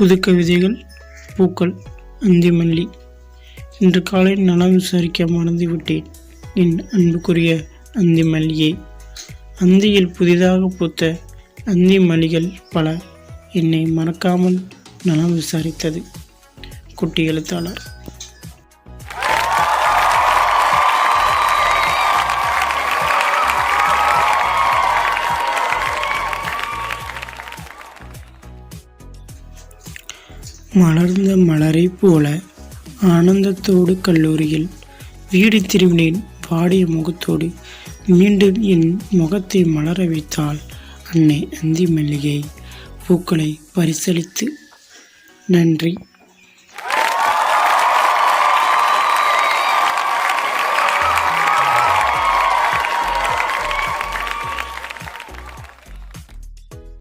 புது கவிதைகள் பூக்கள் அந்திமல்லி இன்று காலை நலம் விசாரிக்க மறந்துவிட்டேன் என் அன்புக்குரிய அந்திமல்லியே அந்தியில் புதிதாக பூத்த அந்தி மல்லிகள் பல என்னை மறக்காமல் நலம் விசாரித்தது. குட்டி எழுத்தாளர். மலர்ந்த மலரைப் போல ஆனந்தத்தோடு கல்லூரியில் வீடு திரும்பினேன். பாடிய முகத்தோடு மீண்டும் என் முகத்தை மலர வைத்தாள் அன்னை அந்தி மல்லிகை பூக்களை பரிசளித்து நன்றி.